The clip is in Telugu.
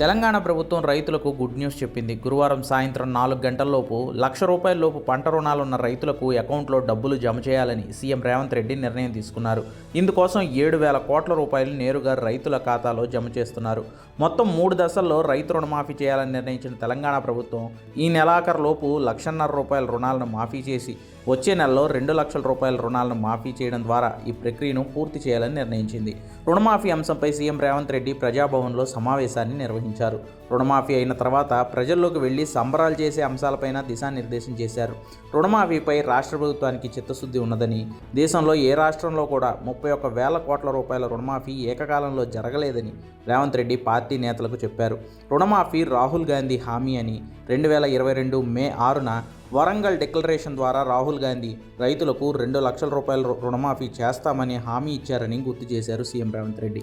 తెలంగాణ ప్రభుత్వం రైతులకు గుడ్ న్యూస్ చెప్పింది. గురువారం సాయంత్రం నాలుగు గంటల్లోపు లక్ష రూపాయల లోపు పంట రుణాలున్న రైతులకు అకౌంట్లో డబ్బులు జమ చేయాలని సీఎం రేవంత్ రెడ్డి నిర్ణయం తీసుకున్నారు. ఇందుకోసం ఏడు వేల కోట్ల రూపాయలు నేరుగా రైతుల ఖాతాలో జమ చేస్తున్నారు. మొత్తం మూడు దశల్లో రైతు రుణమాఫీ చేయాలని నిర్ణయించిన తెలంగాణ ప్రభుత్వం ఈ నెలాఖరులోపు లక్షన్నర రూపాయల రుణాలను మాఫీ చేసి వచ్చే నెలలో రెండు లక్షల రూపాయల రుణాలను మాఫీ చేయడం ద్వారా ఈ ప్రక్రియను పూర్తి చేయాలని నిర్ణయించింది. రుణమాఫీ అంశంపై సీఎం రేవంత్ రెడ్డి ప్రజాభవన్లో సమావేశాన్ని నిర్వహించారు. రుణమాఫీ అయిన తర్వాత ప్రజల్లోకి వెళ్ళి సంబరాలు చేసే అంశాలపైన దిశానిర్దేశం చేశారు. రుణమాఫీపై రాష్ట్ర ప్రభుత్వానికి చిత్తశుద్ధి ఉన్నదని దేశంలో ఏ రాష్ట్రంలో కూడా ముప్పై ఒక్క వేల కోట్ల రూపాయల రుణమాఫీ ఏకకాలంలో జరగలేదని రేవంత్ రెడ్డి పార్టీ నేతలకు చెప్పారు. రుణమాఫీ రాహుల్ గాంధీ హామీ అని రెండు వేల ఇరవై రెండు మే ఆరున వరంగల్ డిక్లరేషన్ ద్వారా రాహుల్ గాంధీ రైతులకు రెండు లక్షల రూపాయల రు- రుణమాఫీ చేస్తామని హామీ ఇచ్చారని గుర్తు చేశారు సీఎం రేవంత్ రెడ్డి.